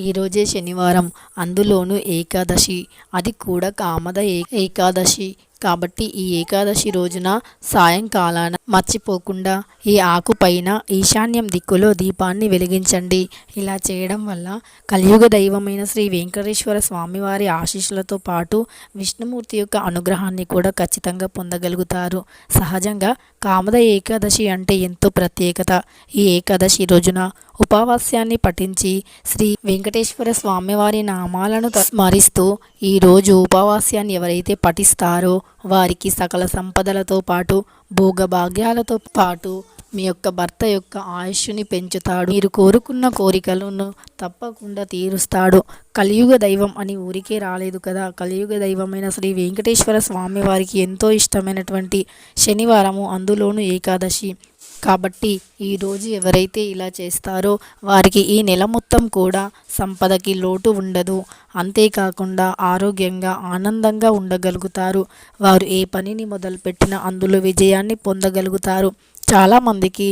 ఈరోజే శనివారం అందులోనూ ఏకాదశి. అది కూడా కామద ఏకాదశి. కాబట్టి ఈ ఏకాదశి రోజున సాయంకాలాన మర్చిపోకుండా ఈ ఆకు పైన ఈశాన్యం దిక్కులో దీపాన్ని వెలిగించండి. ఇలా చేయడం వల్ల కలియుగ దైవమైన శ్రీ వెంకటేశ్వర స్వామివారి ఆశీస్సులతో పాటు విష్ణుమూర్తి యొక్క అనుగ్రహాన్ని కూడా ఖచ్చితంగా పొందగలుగుతారు. సహజంగా కామద ఏకాదశి అంటే ఎంతో ప్రత్యేకత. ఈ ఏకాదశి రోజున ఉపవాస్యాన్ని పఠించి శ్రీ వెంకటేశ్వర స్వామివారి నామాలను స్మరిస్తూ ఈరోజు ఉపవాస్యాన్ని ఎవరైతే పఠిస్తారో వారికి సకల సంపదలతో పాటు భోగభాగ్యాలతో పాటు మీ యొక్క భర్త యొక్క ఆయుష్ని పెంచుతాడు. మీరు కోరుకున్న కోరికలను తప్పకుండా తీరుస్తాడు. కలియుగ దైవం అని ఊరికే రాలేదు కదా. కలియుగ దైవమైన శ్రీ వెంకటేశ్వర స్వామి వారికి ఎంతో ఇష్టమైనటువంటి శనివారము అందులోనూ ఏకాదశి. కాబట్టి ఈరోజు ఎవరైతే ఇలా చేస్తారో వారికి ఈ నెల మొత్తం కూడా సంపదకి లోటు ఉండదు. అంతేకాకుండా ఆరోగ్యంగా ఆనందంగా ఉండగలుగుతారు. వారు ఏ పనిని మొదలుపెట్టినా అందులో విజయాన్ని పొందగలుగుతారు. చాలామందికి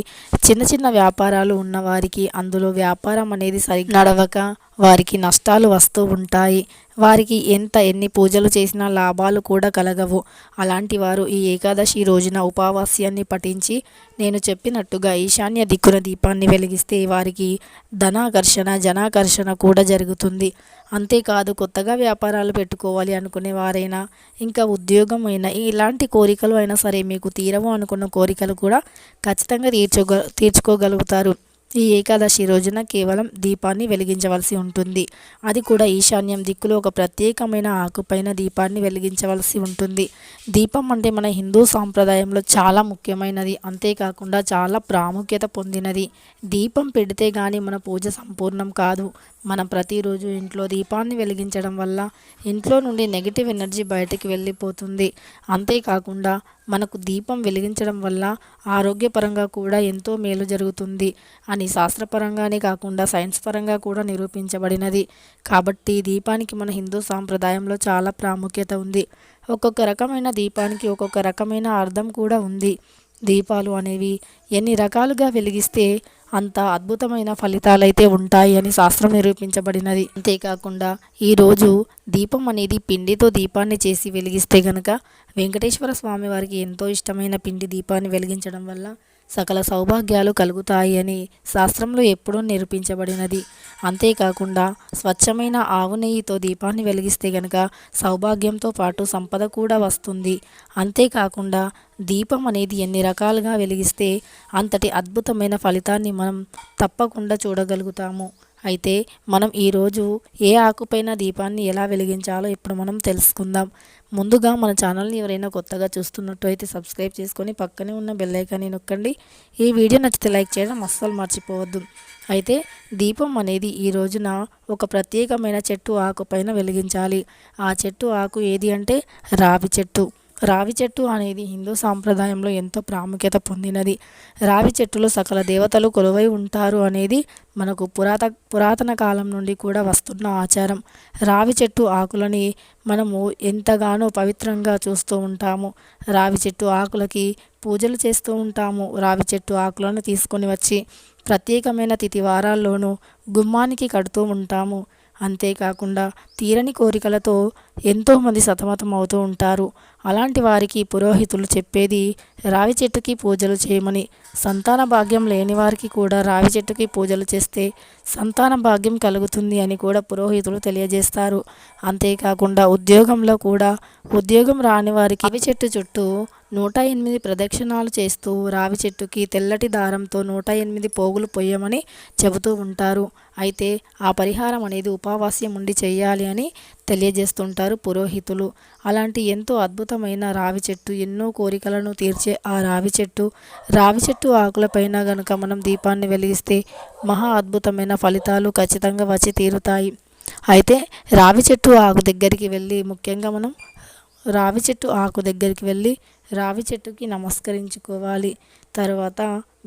చిన్న చిన్న వ్యాపారాలు ఉన్నవారికి అందులో వ్యాపారం అనేది సరిగ్గా నడవక వారికి నష్టాలు వస్తూ ఉంటాయి. వారికి ఎంత ఎన్ని పూజలు చేసినా లాభాలు కూడా కలగవు. అలాంటి వారు ఈ ఏకాదశి రోజున ఉపవాస్యాన్ని పఠించి నేను చెప్పినట్టుగా ఈశాన్య దిక్కున దీపాన్ని వెలిగిస్తే వారికి ధనాకర్షణ జనాకర్షణ కూడా జరుగుతుంది. అంతేకాదు కొత్తగా వ్యాపారాలు పెట్టుకోవాలి అనుకునే వారైనా ఇంకా ఉద్యోగం అయినా ఇలాంటి కోరికలు అయినా సరే మీకు తీరవు అనుకున్న కోరికలు కూడా ఖచ్చితంగా తీర్చుకో తీర్చుకోగలుగుతారు. ఈ ఏకాదశి రోజున కేవలం దీపాన్ని వెలిగించవలసి ఉంటుంది. అది కూడా ఈశాన్యం దిక్కులో ఒక ప్రత్యేకమైన ఆకుపైన దీపాన్ని వెలిగించవలసి ఉంటుంది. దీపం అంటే మన హిందూ సాంప్రదాయంలో చాలా ముఖ్యమైనది. అంతేకాకుండా చాలా ప్రాముఖ్యత పొందినది. దీపం పెడితే కానీ మన పూజ సంపూర్ణం కాదు. మనం ప్రతిరోజు ఇంట్లో దీపాన్ని వెలిగించడం వల్ల ఇంట్లో నుండి నెగిటివ్ ఎనర్జీ బయటికి వెళ్ళిపోతుంది. అంతేకాకుండా మనకు దీపం వెలిగించడం వల్ల ఆరోగ్యపరంగా కూడా ఎంతో మేలు జరుగుతుంది. అని శాస్త్రపరంగానే కాకుండా సైన్స్ పరంగా కూడా నిరూపించబడినది. కాబట్టి దీపానికి మన హిందూ సాంప్రదాయంలో చాలా ప్రాముఖ్యత ఉంది. ఒక్కొక్క రకమైన దీపానికి ఒక్కొక్క రకమైన అర్థం కూడా ఉంది. దీపాలు అనేవి ఎన్ని రకాలుగా వెలిగిస్తే అంత అద్భుతమైన ఫలితాలైతే ఉంటాయి అని శాస్త్రం నిరూపించబడినది. అంతేకాకుండా ఈరోజు దీపం అనేది పిండితో దీపాన్ని చేసి వెలిగిస్తే గనక వెంకటేశ్వర స్వామి వారికి ఎంతో ఇష్టమైన పిండి దీపాన్ని వెలిగించడం వల్ల సకల సౌభాగ్యాలు కలుగుతాయి అని శాస్త్రంలో ఎప్పుడూ నిరూపించబడినది. అంతేకాకుండా స్వచ్ఛమైన ఆవు నెయ్యితో దీపాన్ని వెలిగిస్తే గనక సౌభాగ్యంతో పాటు సంపద కూడా వస్తుంది. అంతేకాకుండా దీపం అనేది ఎన్ని రకాలుగా వెలిగిస్తే అంతటి అద్భుతమైన ఫలితాన్ని మనం తప్పకుండా చూడగలుగుతాము. అయితే మనం ఈరోజు ఏ ఆకుపైన దీపాన్ని ఎలా వెలిగించాలో ఇప్పుడు మనం తెలుసుకుందాం. ముందుగా మన ఛానల్ని ఎవరైనా కొత్తగా చూస్తున్నట్టు అయితే సబ్స్క్రైబ్ చేసుకొని పక్కనే ఉన్న బెల్ ఐకాన్ని నొక్కండి. ఈ వీడియో నచ్చితే లైక్ చేయడం అస్సలు మర్చిపోవద్దు. అయితే దీపం అనేది ఈ రోజున ఒక ప్రత్యేకమైన చెట్టు ఆకు పైన వెలిగించాలి. ఆ చెట్టు ఆకు ఏది అంటే రావి చెట్టు. రావి చెట్టు అనేది హిందూ సాంప్రదాయంలో ఎంతో ప్రాముఖ్యత పొందినది. రావి చెట్టులో సకల దేవతలు కొలువై ఉంటారు అనేది మనకు పురాత పురాతన కాలం నుండి కూడా వస్తున్న ఆచారం. రావి చెట్టు ఆకులని మనము ఎంతగానో పవిత్రంగా చూస్తూ ఉంటాము. రావి చెట్టు ఆకులకి పూజలు చేస్తూ ఉంటాము. రావి చెట్టు ఆకులను తీసుకొని వచ్చి ప్రత్యేకమైన తిథి వారాల్లోనూ గుమ్మానికి కడుతూ ఉంటాము. అంతేకాకుండా తీరని కోరికలతో ఎంతోమంది సతమతం అవుతూ ఉంటారు. అలాంటి వారికి పురోహితులు చెప్పేది రావి చెట్టుకి పూజలు చేయమని. సంతాన భాగ్యం లేని వారికి కూడా రావి చెట్టుకి పూజలు చేస్తే సంతాన భాగ్యం కలుగుతుంది అని కూడా పురోహితులు తెలియజేస్తారు. అంతేకాకుండా ఉద్యోగంలో కూడా ఉద్యోగం రాని వారికి రావి చెట్టు చుట్టూ నూట ఎనిమిది ప్రదక్షిణాలు చేస్తూ రావి చెట్టుకి తెల్లటి దారంతో నూట ఎనిమిది పోగులు పొయ్యమని చెబుతూ ఉంటారు. అయితే ఆ పరిహారం అనేది ఉపవాస్యం ఉండి చేయాలి అని తెలియజేస్తుంటారు పురోహితులు. అలాంటి ఎంతో అద్భుత అద్భుతమైన రావి చెట్టు. ఎన్నో కోరికలను తీర్చే ఆ రావి చెట్టు. రావి చెట్టు ఆకులపైన గనుక మనం దీపాన్ని వెలిగిస్తే మహా అద్భుతమైన ఫలితాలు ఖచ్చితంగా వచ్చి తీరుతాయి. అయితే రావి చెట్టు ఆకు దగ్గరికి వెళ్ళి ముఖ్యంగా మనం రావి చెట్టు ఆకు దగ్గరికి వెళ్ళి రావి చెట్టుకి నమస్కరించుకోవాలి. తర్వాత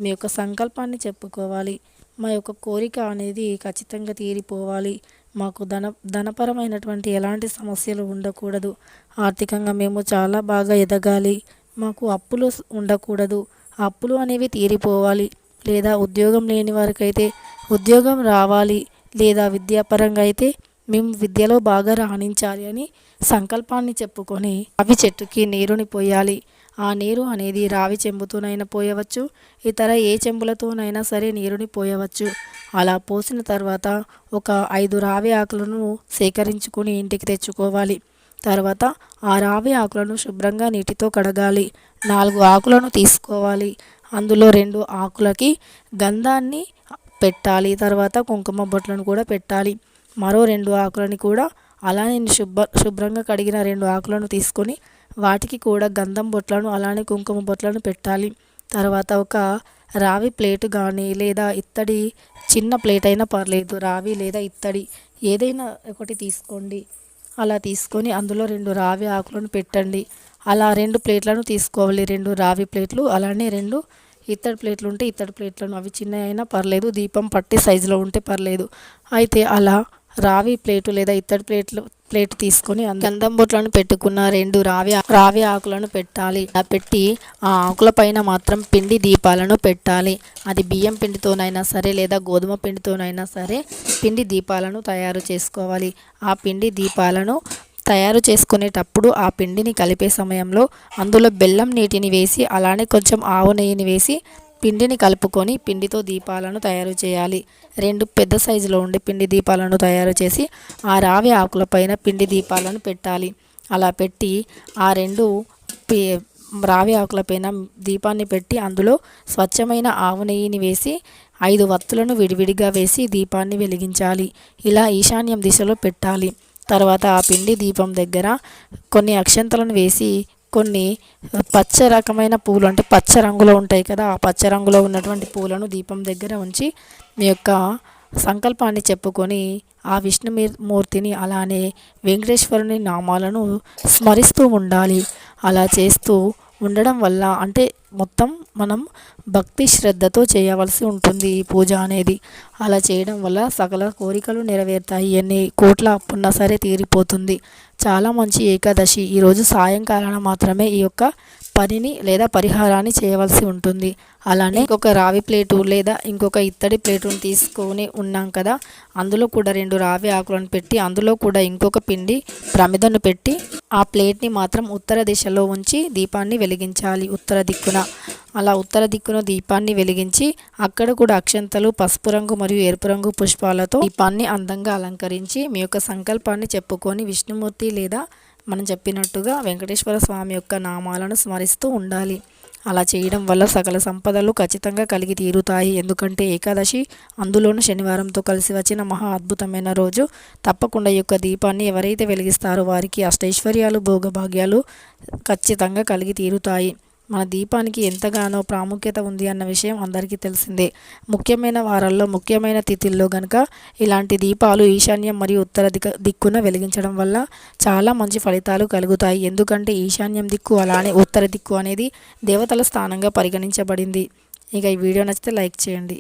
మీ యొక్క సంకల్పాన్ని చెప్పుకోవాలి. మా యొక్క కోరిక అనేది ఖచ్చితంగా తీరిపోవాలి. మాకు ధన ధనపరమైనటువంటి ఎలాంటి సమస్యలు ఉండకూడదు. ఆర్థికంగా మేము చాలా బాగా ఎదగాలి. మాకు అప్పులు ఉండకూడదు. అప్పులు అనేవి తీరిపోవాలి. లేదా ఉద్యోగం లేని వారికైతే ఉద్యోగం రావాలి. లేదా విద్యాపరంగా అయితే మేము విద్యలో బాగా రాణించాలి అని సంకల్పాన్ని చెప్పుకొని అవి చెట్టుకి నీరుని పోయాలి. ఆ నీరు అనేది రావి చెంబుతోనైనా పోయవచ్చు ఇతర ఏ చెంబులతోనైనా సరే నీరుని పోయవచ్చు. అలా పోసిన తర్వాత ఒక ఐదు రావి ఆకులను సేకరించుకొని ఇంటికి తెచ్చుకోవాలి. తర్వాత ఆ రావి ఆకులను శుభ్రంగా నీటితో కడగాలి. నాలుగు ఆకులను తీసుకోవాలి. అందులో రెండు ఆకులకి గంధాన్ని పెట్టాలి. తర్వాత కుంకుమ బొట్లను కూడా పెట్టాలి. మరో రెండు ఆకులని కూడా అలానే శుభ్ర శుభ్రంగా కడిగిన రెండు ఆకులను తీసుకొని వాటికి కూడా గంధం బొట్లను అలానే కుంకుమ బొట్లను పెట్టాలి. తర్వాత ఒక రావి ప్లేటు కానీ లేదా ఇత్తడి చిన్న ప్లేట్ అయినా పర్లేదు రావి లేదా ఇత్తడి ఏదైనా ఒకటి తీసుకోండి. అలా తీసుకొని అందులో రెండు రావి ఆకులను పెట్టండి. అలా రెండు ప్లేట్లను తీసుకోవాలి. రెండు రావి ప్లేట్లు అలానే రెండు ఇత్తడి ప్లేట్లు ఉంటే ఇత్తడి ప్లేట్లను. అవి చిన్న అయినా పర్లేదు దీపం పట్టే సైజులో ఉంటే పర్లేదు. అయితే అలా రావి ప్లేటు లేదా ఇత్తడి ప్లేట్లు ప్లేట్ తీసుకొని గంధం బొట్లను పెట్టుకున్న రెండు రావి రావి ఆకులను పెట్టాలి. ఆ పెట్టి ఆ ఆకుల పైన మాత్రం పిండి దీపాలను పెట్టాలి. అది బియ్యం పిండితోనైనా సరే లేదా గోధుమ పిండితోనైనా సరే పిండి దీపాలను తయారు చేసుకోవాలి. ఆ పిండి దీపాలను తయారు చేసుకునేటప్పుడు ఆ పిండిని కలిపే సమయంలో అందులో బెల్లం నీటిని వేసి అలానే కొంచెం ఆవు నెయ్యిని వేసి పిండిని కలుపుకొని పిండితో దీపాలను తయారు చేయాలి. రెండు పెద్ద సైజులో ఉండే పిండి దీపాలను తయారు చేసి ఆ రావి ఆకులపైన పిండి దీపాలను పెట్టాలి. అలా పెట్టి ఆ రెండు రావి ఆకుల పైన దీపాన్ని పెట్టి అందులో స్వచ్ఛమైన ఆవు నెయ్యిని వేసి ఐదు వత్తులను విడివిడిగా వేసి దీపాన్ని వెలిగించాలి. ఇలా ఈశాన్యం దిశలో పెట్టాలి. తర్వాత ఆ పిండి దీపం దగ్గర కొన్ని అక్షంతలను వేసి కొన్ని పచ్చ రకమైన పూలు అంటే పచ్చ రంగులో ఉంటాయి కదా ఆ పచ్చ రంగులో ఉన్నటువంటి పూలను దీపం దగ్గర ఉంచి మీ యొక్క సంకల్పాన్ని చెప్పుకొని ఆ విష్ణుమూర్తిని అలానే వెంకటేశ్వరుని నామాలను స్మరిస్తూ ఉండాలి. అలా చేస్తూ ఉండడం వల్ల అంటే మొత్తం మనం భక్తి శ్రద్ధతో చేయవలసి ఉంటుంది ఈ పూజ అనేది. అలా చేయడం వల్ల సకల కోరికలు నెరవేరుతాయి. ఎన్ని కోట్ల అప్పున్నా సరే తీరిపోతుంది. చాలా మంచి ఏకాదశి. ఈరోజు సాయంకాలం మాత్రమే ఈ యొక్క పనిని లేదా పరిహారాన్ని చేయవలసి ఉంటుంది. అలానే ఇంకొక రావి ప్లేటు లేదా ఇంకొక ఇత్తడి ప్లేటును తీసుకొని ఉన్నాం కదా అందులో కూడా రెండు రావి ఆకులను పెట్టి అందులో కూడా ఇంకొక పిండి ప్రమిదను పెట్టి ఆ ప్లేట్ని మాత్రం ఉత్తర దిశలో ఉంచి దీపాన్ని వెలిగించాలి ఉత్తర దిక్కున. అలా ఉత్తర దిక్కున దీపాన్ని వెలిగించి అక్కడ కూడా అక్షంతలు పసుపు రంగు మరియు ఎరుపు రంగు పుష్పాలతో దీపాన్ని అందంగా అలంకరించి మీ యొక్క సంకల్పాన్ని చెప్పుకొని విష్ణుమూర్తి లేదా మనం చెప్పినట్టుగా వెంకటేశ్వర స్వామి యొక్క నామాలను స్మరిస్తూ ఉండాలి. అలా చేయడం వల్ల సకల సంపదలు ఖచ్చితంగా కలిగి తీరుతాయి. ఎందుకంటే ఏకాదశి అందులోనూ శనివారంతో కలిసి వచ్చిన మహా అద్భుతమైన రోజు. తప్పకుండా ఈ యొక్క దీపాన్ని ఎవరైతే వెలిగిస్తారో వారికి అష్టైశ్వర్యాలు భోగభాగ్యాలు ఖచ్చితంగా కలిగి తీరుతాయి. మన దీపానికి ఎంతగానో ప్రాముఖ్యత ఉంది అన్న విషయం అందరికీ తెలిసిందే. ముఖ్యమైన వారాల్లో ముఖ్యమైన తిథుల్లో గనక ఇలాంటి దీపాలు ఈశాన్యం మరియు ఉత్తర దిక్క దిక్కున వెలిగించడం వల్ల చాలా మంచి ఫలితాలు కలుగుతాయి. ఎందుకంటే ఈశాన్యం దిక్కు అలానే ఉత్తర దిక్కు అనేది దేవతల స్థానంగా పరిగణించబడింది. ఇక ఈ వీడియో నచ్చితే లైక్ చేయండి.